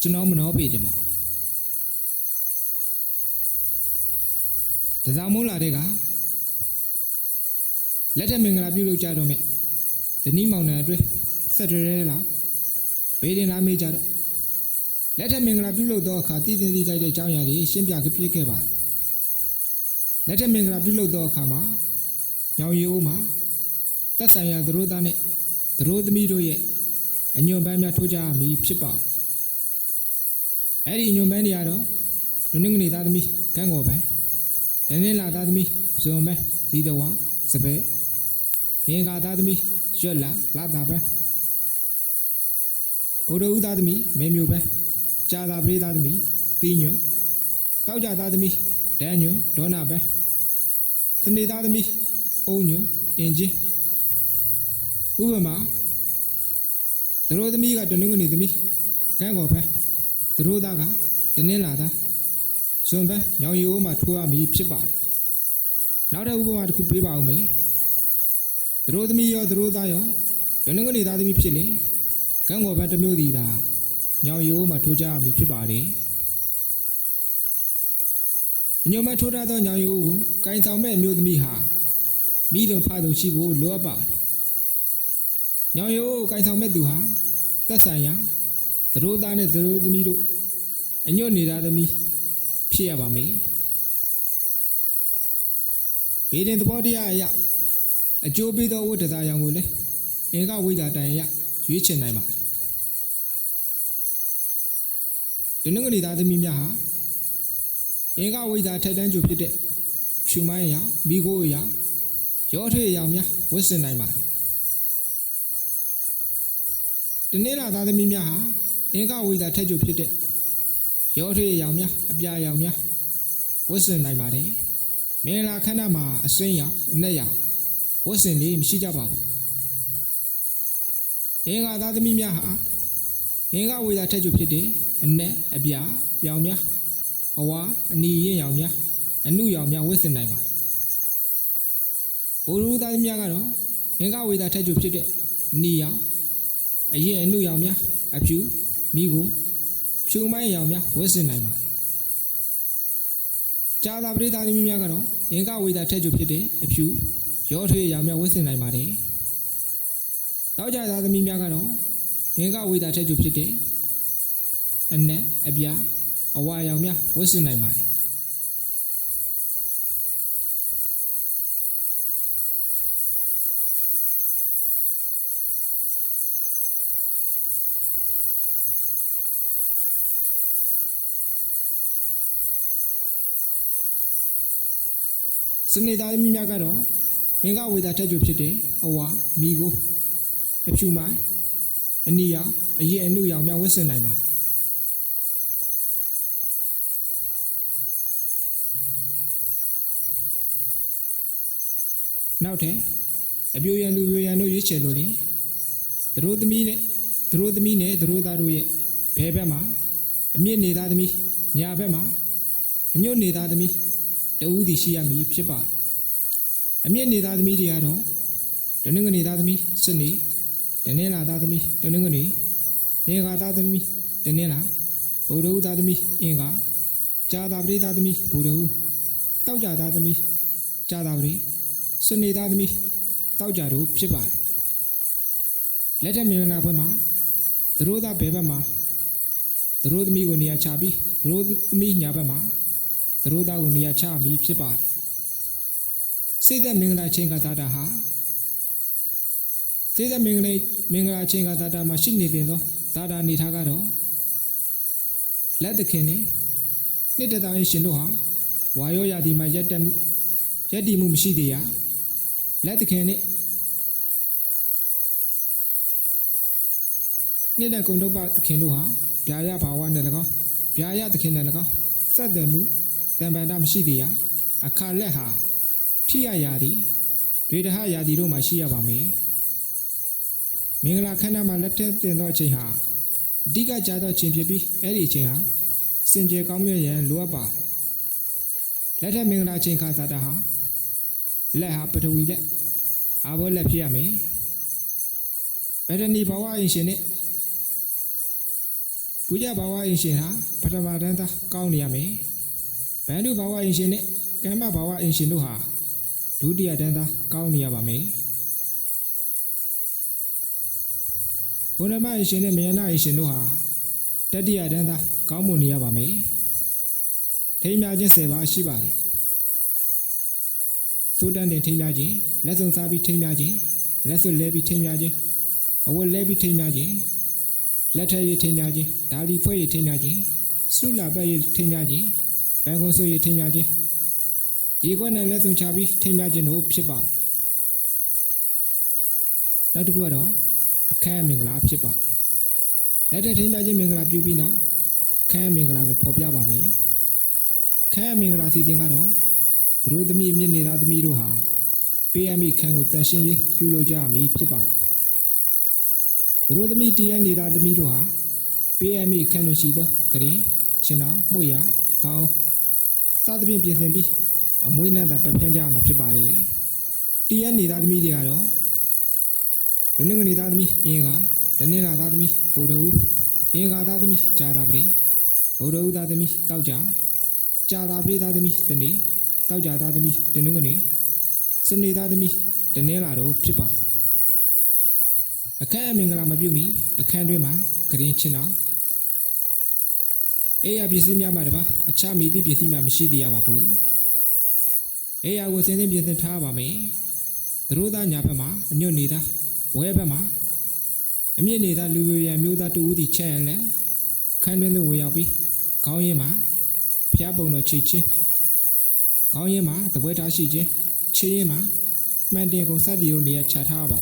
ကျွန်တော်မနှောပေတယ်ပါတစားမိုးလာတဲ့ကလက်ထက်မင်္ဂလာပြုလုပ်ကြတော့မယ်ဇနီးမောင်နှံအတွက်ဆက်တွဲရဲလားဘေးတင်လာမေးကြတော့လက်ထက်မင်္ဂလာပြုလုပ်တော့အခါတည်တည်တည်တိုက်တဲ့အကြောင်းအရာတွေရှင်းပြပြခဲ့ပါတယ်လက်ထက်မင်္ဂလာပြုလုပ်တော့အခါမှာညောင်ရီအိုးမှာတက်ဆိုင်ရာသရိုးသားနဲ့သရိုးသမီးတို့ရဲ့အညွန်ပန်းများထိုးကြရမည်ဖြစ်ပါတယ် အဲ့ဒီညွန်မဲနေရတော့ဒုနိငနေသားသမီးကန်းကောပဲတနင်္လာသားသမီးဇွန်ပဲဇီတဝါစပယ်ရင်ကာသားသမီးရွက်လာလာတာပဲဘုဒ္ဓဦးသားသမီးမေမျိုးပဲကြာသာပရိသားသမီးပြီးညွန်တောက်ကြသားသမီးဒန်ညွန်ဒေါနာပဲသနေသားသမီးအုံညွန်အင်ဂျင်ဥပမာသရိုသမီးကဒုနိငနေသမီးကန်းကောပဲ သူတို့သားကတနင်္လာသားဇွန်ဘတ်ညောင်ရီအိုးမှာထိုးရမည်ဖြစ်ပါတယ်နောက်တဲ့ဥပမာတစ်ခုပေးပါဦးမယ်သူတို့သမီးရောသူတို့သားရောဒနင်္ဂနွေသားသမီးဖြစ်လေကံကောဘတ်တစ်မျိုးတည်တာညောင်ရီအိုးမှာထိုးကြရမည်ဖြစ်ပါတယ်အညုံမထိုးထားသောညောင်ရီအိုးကိုကင်ဆောင်မဲ့အမျိုးသမီးဟာမိတုံဖတုံရှိဖို့လိုအပ်ပါတယ်ညောင်ရီအိုးကိုကင်ဆောင်မဲ့သူဟာသက်ဆိုင်ရာ သတို့သားနဲ့သတို့သမီးတို့အညွတ်နေသားသမီးဖြစ်ရပါမယ်။ဘေးတင်သဘောတရားအရအကျိုးပေးသောဝတ္တသားရောင်ကိုလည်းအင်္ဂဝိဒါတိုင်အရရွေးချယ်နိုင်ပါတယ်။ဒီနုငနေသားသမီးများဟာအင်္ဂဝိဒါထက်တန်းကျူဖြစ်တဲ့ဖြူမိုင်းရောင်မိခိုးရောင်ရောထွေရောင်များဝတ်ဆင်နိုင်ပါတယ်။ဒီနေ့လာသားသမီးများဟာ အင်္ဂဝိဒါထက်ကျုပ်ဖြစ်တဲ့ရောထွေးရောင်များအပြာရောင်များဝတ်ဆင်နိုင်ပါတယ်မင်္ဂလာခန္ဓာမှာအစွင်းရောင်အနက်ရောင်ဝတ်ဆင်လေးမရှိကြပါဘူးအင်္ဂါသားသမီးများဟာအင်္ဂဝိဒါထက်ကျုပ်ဖြစ်တဲ့အနက်အပြာရောင်များအဝါအနီရင်ရောင်များအနုရောင်များဝတ်ဆင်နိုင်ပါတယ်ဘိုလ်ရူသားသမီးများကတော့အင်္ဂဝိဒါထက်ကျုပ်ဖြစ်တဲ့နီရောင်အရင်အနုရောင်များအဖြူ မိကိုဖြူမိုင်းရောင်များဝတ်ဆင်နိုင်ပါတယ်။ကြာသာပရိသတ်သမီးများကတော့အင်္ဂဝေဒထက်ကျဖြစ်တဲ့အဖြူရောထွေးရောင်များဝတ်ဆင်နိုင်ပါတယ်။တောက်ကြသာသမီးများကတော့အင်္ဂဝေဒထက်ကျဖြစ်တဲ့အနက်အပြားအဝါရောင်များဝတ်ဆင်နိုင်ပါတယ်။ စနေသားသမီးများကတော့ငင်္ဂဝေဒထက်ကျဖြစ်တဲ့အဝါမိကိုအဖြူမိုင်းအနီရောင်အရင်အနုရောင်များဝတ်ဆင်နိုင်ပါတယ်နောက်ထပ်အပြိုရန်လူပြိုရန်တို့ရွေးချယ်လို့လေသူတို့သမီးနဲ့သူတို့သမီးနဲ့သူတို့သားတို့ရဲ့ဘဲဘက်မှာအမြင့်နေသားသမီးညာဘက်မှာအညွတ်နေသားသမီး တဦးသည်ရှိရမည်ဖြစ်ပါတယ်အမြင့်နေသားသမီးတွေကတော့တနင်္ဂနွေသားသမီးစနေတနင်္လာသားသမီးတနင်္ဂနွေအင်္ဂါသားသမီးတနင်္လာဗုဒ္ဓဦးသားသမီးအင်္ဂါကြာသာပတိသားသမီးဗုဒ္ဓဦးတောက်ကြသားသမီးကြာသာပတိစနေသားသမီးတောက်ကြတို့ဖြစ်ပါတယ်လက်ထက်မြေလာဘွဲမှာသတို့သားဘယ်ဘက်မှာသတို့သမီးကိုနေရာချပြီးသတို့သမီးညာဘက်မှာ သူတို့သားကိုနေရာချမည်ဖြစ်ပါတယ်စေတဲ့မင်္ဂလာချင်းကသာတာဟာစေတဲ့မင်္ဂလာမင်္ဂလာချင်းကသာတာမှာရှိနေတဲ့သောသာတာနေထားကတော့လက်သခင်နဲ့နှစ်တသားရဲ့ရှင်တို့ဟာဝါရောရာဒီမှာရက်တက်မှုရက်တည်မှုမရှိသေးရလက်သခင်နဲ့နှစ်တဲ့ကုံတော့ပသခင်တို့ဟာဗျာရဘာဝနဲ့၎င်းဗျာရသခင်နဲ့၎င်းစက်တယ်မှု တံပန္တမရှိသေးရအခါလက်ဟာထိရရာသည်ဒေတဟရာသည်တို့မှာရှိရပါမယ်မင်္ဂလာခန္ဓာမှာလက်ထက်တင်သောအချိန်ဟာအဓိကကြာသောအချိန်ဖြစ်ပြီးအဲ့ဒီအချိန်ဟာစင်ကြယ်ကောင်းမြတ်ရန်လိုအပ်ပါတယ်လက်ထက်မင်္ဂလာအချိန်ခါသာတာဟာလက်ဟာပထဝီလက်အာဘောလက်ဖြစ်ရမယ်ဗဒနီဘဝအင်ရှင်နဲ့ပူဇဘာဝအင်ရှင်ဟာပထမတန်းသားကောင်းနေရမယ် ဗန္ဓုဘာဝအင်ရှင်နဲ့ကမ္မဘာဝအင်ရှင်တို့ဟာဒုတိယတန်းသားကောင်းနေရပါမယ်ဘုဏ္ဏမအင်ရှင်နဲ့မယနာအင်ရှင်တို့ဟာတတိယတန်းသားကောင်းမွန်နေရပါမယ်ထိမ်းမြခြင်း၁၀ပါးရှိပါသည်သုတန်တင်ထိမ်းမြခြင်းလက်စုံစားပြီးထိမ်းမြခြင်းလက်စွပ်လဲပြီးထိမ်းမြခြင်းအဝတ်လဲပြီးထိမ်းမြခြင်းလက်ထက်ရည်ထိမ်းမြခြင်းဒါလီဖွဲ့ရည်ထိမ်းမြခြင်းစုလာပတ်ရည်ထိမ်းမြခြင်း ဘန်ကွန်ဆိုရည်ထိမ်းမြခြင်းရေခွက်နဲ့လက်စုံချပြီးထိမ်းမြခြင်းတို့ဖြစ်ပါတယ်နောက်တစ်ခုကတော့အခမ်းမင်္ဂလာဖြစ်ပါတယ်လက်ထက်ထိမ်းမြခြင်းမင်္ဂလာပြုပြီးနောက်အခမ်းမင်္ဂလာကိုဖော်ပြပါမယ်အခမ်းမင်္ဂလာစီစဉ်ကတော့သူတို့သမီးအမြင့်နေသားသမီးတို့ဟာပေးအပ်မိခန်းကိုတန်ရှင်းရေးပြုလုပ်ကြရမည်ဖြစ်ပါတယ်သူတို့သမီးတည်ရနေသားသမီးတို့ဟာပေးအပ်မိခန်းတွင်ရှိသောဂရင်ချင်းတော်မှုရကောင်း စသဖြင့်ပြင်ဆင်ပြီးအမွေးနဲ့သာပတ်ဖြန်းကြရမှာဖြစ်ပါတယ်တည်ရနေသားသမီးတွေကတော့ဒနငနေသားသမီးအင်းကဒနင်လာသားသမီးဗုဒ္ဓဦးအင်္ဂါသားသမီးဂျာတာပရိဗုဒ္ဓဦးသားသမီးတောက်ကြဂျာတာပရိသားသမီးသနေတောက်ကြသားသမီးဒနငနေစနေသားသမီးဒနင်လာတို့ဖြစ်ပါတယ်အခမ်းအမင်္ဂလာမပြုမီအခမ်းတွင်မှာဂရင်ချင်းတော် အေးရပစ္စည်းများမှတပါအခြားမိသည့်ပစ္စည်းမှမရှိသေးရပါဘူးအေးရကိုစင်းစင်းပြင်ဆင်ထားပါမယ်သူတို့သားညာဘက်မှာအညွတ်နေသားဝဲဘက်မှာအမြင့်နေသားလူပြရန်မျိုးသားတူဦးတီချက်ရန်လဲအခန်းတွင်သို့ဝင်ရောက်ပြီးခေါင်းရင်းမှာဖျားပုံတော်ချိတ်ချင်းခေါင်းရင်းမှာတပွဲထားရှိခြင်းခြေရင်းမှာမှန်တင်ကုန်စသည်တို့နေရာချထားပါ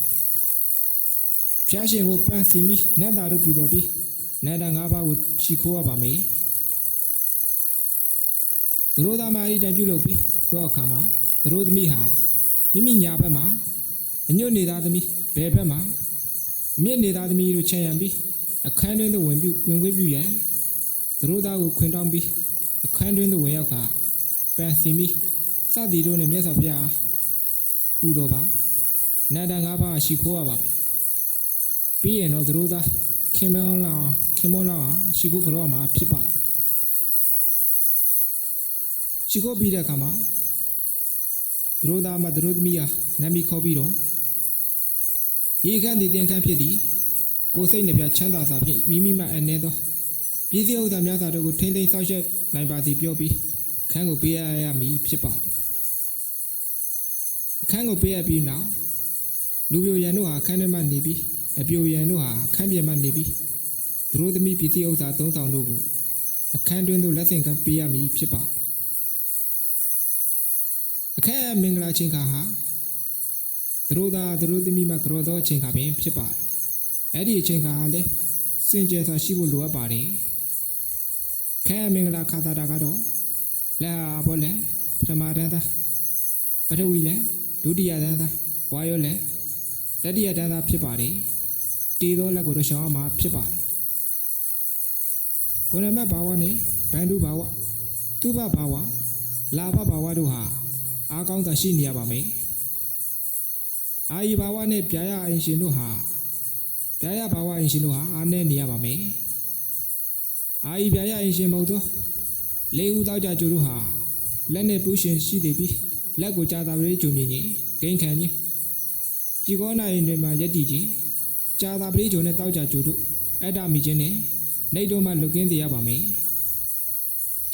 ဖျားရှင်ကိုပန်းစီပြီးနတ်သားတို့ပူတော်ပြီးနတ်သား၅ပါးကိုချီခိုးရပါမယ် သူတို့သားမအီတံပြုလုပ်ပြီးတော့အခါမှာသူတို့သမီးဟာမိမိညာဘက်မှာအညွတ်နေသားသမီးဘယ်ဘက်မှာအမြင့်နေသားသမီးတို့ချက်ရံပြီးအခန်းတွင်သို့ဝင်ပြုဝင်ခွင့်ပြုရန်သူတို့သားကိုခွင်တောင်းပြီးအခန်းတွင်သို့ဝင်ရောက်ခါပန်းစီပြီးစသည်တို့နဲ့မြတ်စွာဘုရားပူတော်ပါနန္ဒ၅ပါးရှိခိုးရပါမယ်ပြီးရင်တော့သူတို့သားခင်မွန်းလာခင်မွန်းလာရှိခိုးကြောမှာဖြစ်ပါတယ် ရှိခိုးပြီးတဲ့အခါမှာသူတို့သားမှသူတို့သမီးဟာနာမည်ခေါ်ပြီးတော့ဤခန့်သည်တင်ခန့်ဖြစ်သည်ကိုယ်စိတ်နှပြချမ်းသာစွာဖြင့်မိမိမှအနေသောပြည်စည်းဥစ္စာများစွာတို့ကိုထိမ့်သိမ်းဆောက်ရှက်နိုင်ပါသည်ပြောပြီးခန်းကိုပေးရရမည်ဖြစ်ပါတယ်အခန်းကိုပေးရပြီးနောက်လူပြိုရန်တို့ဟာအခန်းထဲမှနေပြီးအပြိုရန်တို့ဟာအခန်းပြင်မှနေပြီးသူတို့သမီးပြည်စည်းဥစ္စာသုံးဆောင်တို့ကိုအခန်းတွင်သို့လက်ဆင့်ကမ်းပေးရမည်ဖြစ်ပါတယ် အခန်းမင်္ဂလာချင်းခါဟာသူတို့သားသူတို့သမီးမှကြောသောအချိန်ခါပင်ဖြစ်ပါတယ်အဲ့ဒီအချိန်ခါဟာလည်းစင်ကြယ်စွာရှိဖို့လိုအပ်ပါတယ်ခဲမင်္ဂလာခါသာတာကတော့လာဘောလဲပထမတန်းသားပထဝီလဲဒုတိယတန်းသားဝါယောလဲတတိယတန်းသားဖြစ်ပါတယ်တေသောလက်ကိုတော့ရှောင်းအောင်မှာဖြစ်ပါတယ်ကိုရမတ်ဘာဝနဲ့ဘန္ဓုဘာဝသူဘဘာဝလာဘဘာဝတို့ဟာ အားကောင်းစွာရှိနေရပါမယ်အာယီဘာဝနဲ့ဗျာယအင်ရှင်တို့ဟာဗျာယဘာဝအင်ရှင်တို့ဟာအားနည်းနေရပါမယ်အာယီဗျာယအင်ရှင်မဟုတ်သောလေးဦးတောက်ကြကျိုးတို့ဟာလက်နဲ့ပူးရှင်ရှိသေးပြီးလက်ကိုကြာသာပရိကျုံမြင်ခြင်းဂိမ်းခံခြင်းကြည်ကောနာရင်တွေမှာယက်တည်ခြင်းကြာသာပရိကျုံနဲ့တောက်ကြကျိုးတို့အတ္တမိခြင်းနဲ့နှိတ်တို့မှလွတ်ကင်းစေရပါမယ်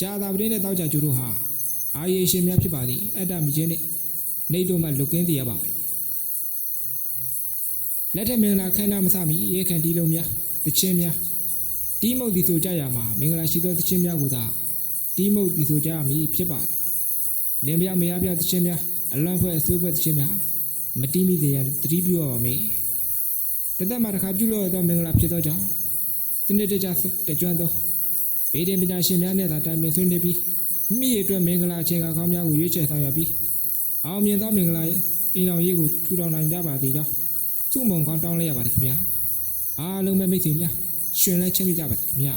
ကြာသာပရိနဲ့တောက်ကြကျိုးတို့ဟာ အာယေရှင်များဖြစ်ပါသည်အတ္တမိခြင်းနဲ့နှိတ်တို့မှလွတ်ကင်းစေရပါမယ်လက်ထက်မင်္ဂလာခမ်းနားမစမီရေခန့်တီးလုံးများတခြင်းများတီးမုတ်တီဆိုကြရမှာမင်္ဂလာရှိသောတခြင်းများကိုသာတီးမုတ်တီဆိုကြရမည်ဖြစ်ပါတယ်လင်ပြမယားပြတခြင်းများအလွန်ဖွဲ့အဆွေးဖွဲ့တခြင်းများမတီးမိစေရန်တတိပြုရပါမယ်တသက်မှာတစ်ခါပြုလို့ရသောမင်္ဂလာဖြစ်သောကြောင့်စနစ်တကျတကြွသောဗေဒင်ပညာရှင်များနဲ့သာတိုင်ပင်ဆွေးနွေးပြီး မိရအတွက်မင်္ဂလာအခြေခံကောင်းများကိုရွေးချယ်ဆောင်ရပြီးအောင်မြင်သောမင်္ဂလာအိမ်တော်ရေးကိုထူထောင်နိုင်ကြပါသည်ကြောင့်စုမုံကောင်းတောင်းလိုက်ရပါတယ်ခင်ဗျာအားလုံးပဲမိတ်ဆွေများရှင်လဲချက်ပြကြပါခင်ဗျာ